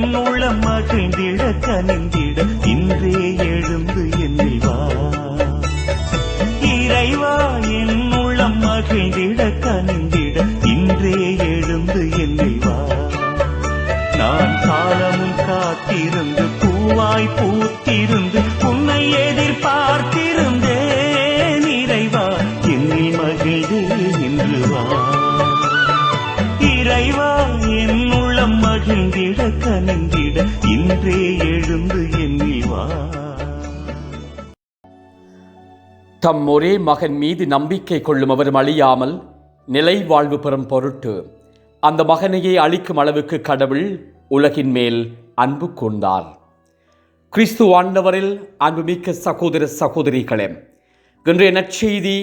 என் உள்ளம் மகிழ்ந்திட கனிந்திட இன்றே கனிந்திட இன்றே எழுந்து எண்ணிவா தம் ஒரே மகன் மீது நம்பிக்கை கொள்ளும் அவரும் அழியாமல் நிலை வாழ்வு பெறும் பொருட்டு அந்த மகனையே அழிக்கும் அளவுக்கு கடவுள் உலகின் மேல் அன்பு கொண்டார் கிறிஸ்து ஆண்டவரில் அன்புமிக்க சகோதர சகோதரிகளே இன்றைய நற்செய்தி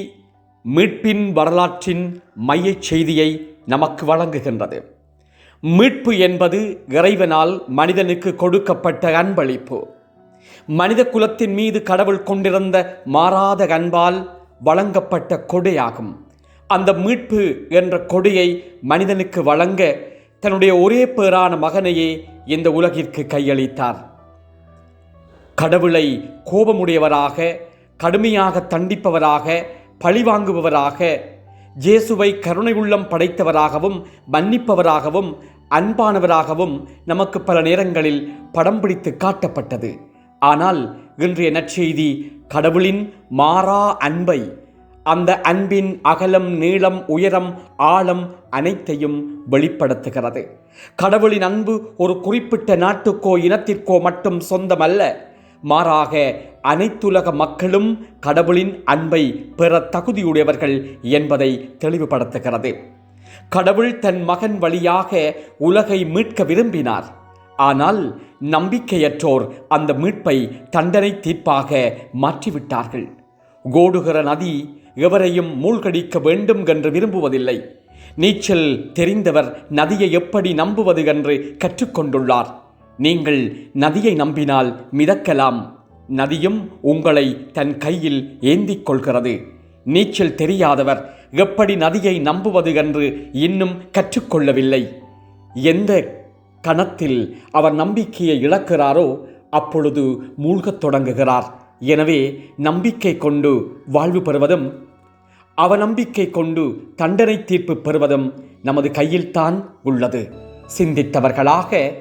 மீட்பின் வரலாற்றின் மையச் செய்தியை நமக்கு வழங்குகின்றது. மீட்பு என்பது இறைவனால் மனிதனுக்கு கொடுக்கப்பட்ட அன்பளிப்பு. மனித குலத்தின் மீது கடவுள் கொண்டிருந்த மாறாத அன்பால் வழங்கப்பட்ட கொடையாகும். அந்த மீட்பு என்ற கொடையை மனிதனுக்கு வழங்க தன்னுடைய ஒரே பேரான மகனையே இந்த உலகிற்கு கையளித்தார். கடவுளை கோபமுடையவராக கடுமையாக தண்டிப்பவராக பழிவாங்குபவராக இயேசுவை கருணை உள்ளம் படைத்தவராகவும் மன்னிப்பவராகவும் அன்பானவராகவும் நமக்கு பல நேரங்களில் படம் பிடித்து காட்டப்பட்டது. ஆனால் இன்றைய நற்செய்தி கடவுளின் மாறா அன்பை அந்த அன்பின் அகலம் நீளம் உயரம் ஆழம் அனைத்தையும் வெளிப்படுத்துகிறது. கடவுளின் அன்பு ஒரு குறிப்பிட்ட நாட்டுக்கோ இனத்திற்கோ மட்டும் சொந்தமல்ல மாறாக அனைத்துலக மக்களும் கடவுளின் அன்பை பெற தகுதியுடையவர்கள் என்பதை தெளிவுபடுத்துகிறது. கடவுள் தன் மகன் வழியாக உலகை மீட்க விரும்பினார். ஆனால் நம்பிக்கையற்றோர் அந்த மீட்பை தண்டனை தீர்ப்பாக மாற்றிவிட்டார்கள். கோடுகிற நதி எவரையும் மூழ்கடிக்க வேண்டும் என்று விரும்புவதில்லை. நீச்சல் தெரிந்தவர் நதியை எப்படி நம்புவது என்று கற்றுக்கொண்டுள்ளார். நீங்கள் நதியை நம்பினால் மிதக்கலாம். நதியும் உங்களை தன் கையில் ஏந்திக் கொள்கிறது நீச்சல் தெரியாதவர் எப்படி நதியை நம்புவது என்று இன்னும் கற்றுக்கொள்ளவில்லை. எந்த கணத்தில் அவர் நம்பிக்கையை இழக்கிறாரோ அப்பொழுது மூழ்கத் தொடங்குகிறார். எனவே நம்பிக்கை கொண்டு வாழ்வு பெறுவதும் அவநம்பிக்கை கொண்டு தண்டனை தீர்ப்பு பெறுவதும் நமது கையில்தான் உள்ளது. சிந்தித்தவர்களாக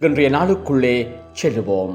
இன்றைய நாளுக்குள்ளே செல்லுவோம்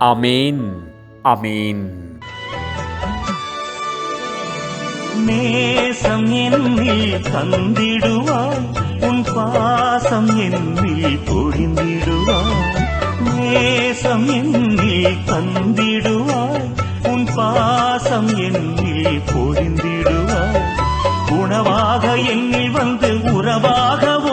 அமேன் அமேன் நேசம் என்னில் தந்திடுவாய் உன் பாசம் என்னில் பொழிந்திடுவாய் நேசம் என்னில் தந்திடுவாய் உன் பாசம் என்னில் பொழிந்திடுவாய் உணவாக என்னில் வந்து உறவாகவும்